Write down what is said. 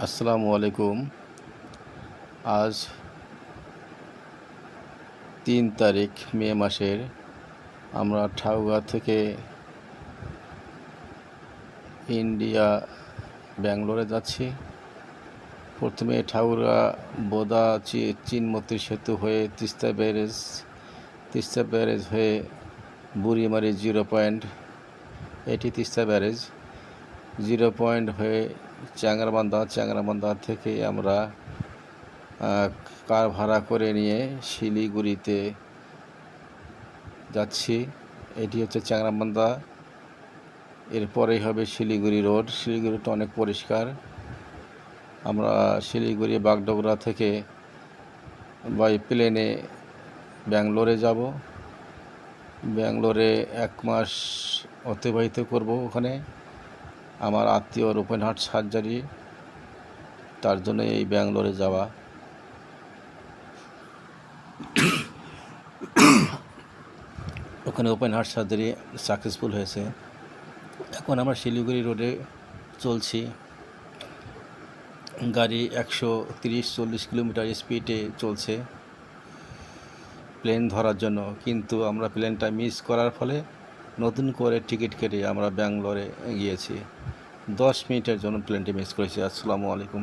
আসসালামু আলাইকুম। আজ তিন তারিখ, মে মাসের। আমরা ঠাউগা থেকে ইন্ডিয়া, ব্যাঙ্গালোরে যাচ্ছি। প্রথমে ঠাউরা বোদা, চি- চিনমতি সেতু হয়ে তিস্তা ব্যারেজ তিস্তা ব্যারেজ হয়ে বুড়িমারি জিরো পয়েন্ট। এটি তিস্তা ব্যারেজ। জিরো পয়েন্ট হয়ে চ্যাংরাবান্ধা চ্যাংরাবান্ধা থেকে আমরা কার ভাড়া করে নিয়ে শিলিগুড়িতে যাচ্ছি। এটি হচ্ছে চ্যাংরাবান্ধা। এরপরেই হবে শিলিগুড়ি রোড। শিলিগুড়িটা অনেক পরিষ্কার। আমরা শিলিগুড়ি বাগডোগরা থেকে বাই প্লেনে ব্যাঙ্গালোরে যাব। ব্যাঙ্গালোরে এক মাস অতিবাহিত করব ওখানে। আমার আত্মীয়র ওপেন হার্ট সার্জারি, তার জন্য এই ব্যাঙ্গালোরে যাওয়া। ওখানে ওপেন হার্ট সার্জারি সাকসেসফুল হয়েছে। এখন আমরা শিলিগুড়ি রোডে চলছি। গাড়ি একশো তিরিশ চল্লিশ কিলোমিটার স্পিডে চলছে প্লেন ধরার জন্য। কিন্তু আমরা প্লেনটা মিস করার ফলে নতুন করে টিকিট কেটে আমরা ব্যাঙ্গালোরে গিয়েছি। দশ মিনিটের জন্য প্লেনটি মিস করেছি। আসসালামু আলাইকুম।